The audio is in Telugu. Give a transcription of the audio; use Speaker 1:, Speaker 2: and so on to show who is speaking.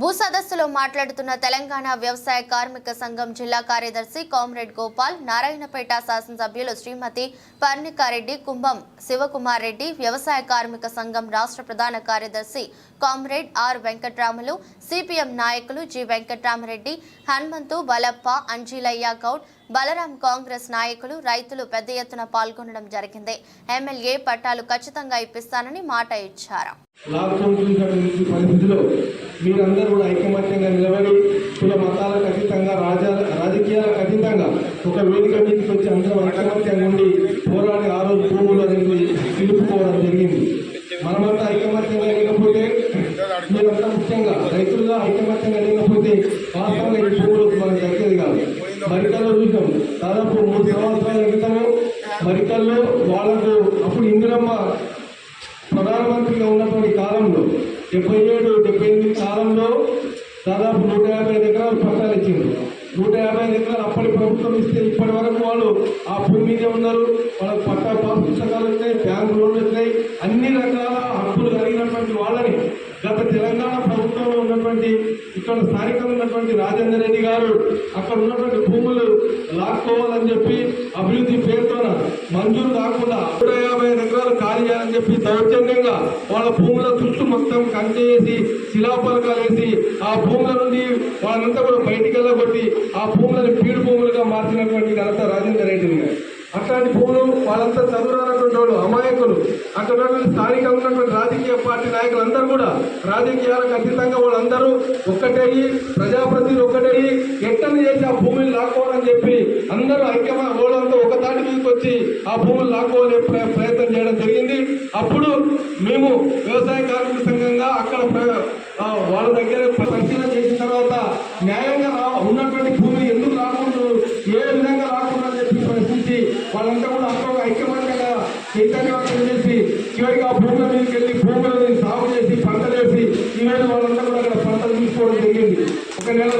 Speaker 1: భూ సదస్సులో మాట్లాడుతున్న తెలంగాణ వ్యవసాయ కార్మిక సంఘం జిల్లా కార్యదర్శి కామ్రేడ్ గోపాల్ నారాయణపేట శాసనసభ్యులు శ్రీమతి పర్ణికారెడ్డి కుంభం శివకుమార్ రెడ్డి వ్యవసాయ కార్మిక సంఘం రాష్ట్ర ప్రధాన కార్యదర్శి comrade R Venkatramulu C P M నాయకులు జి వెంకట్రామరెడ్డి హనుమంతు బలప్ప అంజీలయ్య గౌడ్ బలరాం కాంగ్రెస్ నాయకులు రైతులు పెద్ద ఎత్తున పాల్గొనడం జరిగింది. ఎమ్మెల్యే పట్టాలు ఖచ్చితంగా ఇప్పిస్తానని మాట ఇచ్చారు.
Speaker 2: మీరందరూ కూడా ఐకమత్యంగా నిలబడి కుల మతాలకు అతీతంగా రాజా రాజకీయాలకు అతీతంగా ఒక వేదిక మీదకి వచ్చి అందరూ ఐకమత్యంగా ఉండి పోరాడి ఆ రోజు భూములు అనేది పిలుపుకోవడం జరిగింది. మనమంతా ఐకమత్యంగా లేకపోతే మీరంతా ముఖ్యంగా రైతులుగా ఐకమత్యంగా లేకపోతే వాస్తవంగా ఈ భూములు మనకు దక్కేది కాదు. మరికల్లో చూసాం దాదాపు మూడు సంవత్సరాల క్రితము మరికల్లో వాళ్ళకు అప్పుడు ఇందిరమ్మ ప్రధానమంత్రిగా ఉన్నటువంటి కాలంలో డెబ్బై ఏడు కాలంలో దాదాపు నూట యాభై ఐదు ఎకరాలు పట్టాలు ఇచ్చింది నూట యాభై ఐదు ఎకరాలు అప్పటి ప్రభుత్వం ఇస్తే ఇప్పటి వరకు వాళ్ళు ఆ భూమి మీదే ఉన్నారు. వాళ్ళకి పట్టా పాస్ పుస్తకాలు వచ్చినాయి బ్యాంకు లోన్లు వచ్చాయి అన్ని రకాల హక్కులు కలిగినటువంటి వాళ్ళని గత తెలంగాణ ప్రభుత్వంలో ఉన్నటువంటి ఇక్కడ స్థానికంగా ఉన్నటువంటి రాజేందర్ రెడ్డి గారు అక్కడ ఉన్నటువంటి భూములు లాక్కోవాలని చెప్పి చెప్పి దౌర్జన్యంగా వాళ్ళ భూముల చుట్టూ మొత్తం కంచేసి శిలాపలకాలు వేసి ఆ భూముల నుండి వాళ్ళంతా కూడా బయటికి వెళ్ళగొట్టి ఆ భూములను పీడు భూములుగా మార్చినటువంటి ఘనత రాజేందర్ రెడ్డి గారు. అట్లాంటి భూములు వాళ్ళంతా చదువురానటువంటి వాళ్ళు అమాయకులు. అక్కడ స్థానికంగా ఉన్నటువంటి రాజకీయ పార్టీ నాయకులందరూ కూడా రాజకీయాలకు అతీతంగా వాళ్ళందరూ ఒక్కటయ్యి ప్రజాప్రతినిధులు ఒక్కటయ్యి ఎట్టని చేసి ఆ భూమిని లాక్కోవాలని చెప్పి అందరూ ఐక్యమ వాళ్ళంతా ఒక తాటి మీదకి వచ్చి ఆ భూములు లాక్కోవాలనే ప్ర- ప్రయత్నం చేయడం జరిగింది. అప్పుడు మేము వ్యవసాయ కార్మిక సంఘంగా అక్కడ వాళ్ళ దగ్గర పరిశీలన చేసిన తర్వాత న్యాయంగా ఉన్నటువంటి భూమి ఎందుకు రాకుండా ఏ విధంగా రాకుండా చెప్పి ప్రశ్నించి వాళ్ళంతా కూడా అక్కడ ఐక్యమత్యంగా చైతన్యవంతం చేసి చివరికి ఆ భూముల మీదకి వెళ్ళి భూములని సాగు చేసి పంటలేసి వేసి ఈవేళ వాళ్ళంతా కూడా అక్కడ పంటలు తీసుకోవడం జరిగింది. ఒక నెల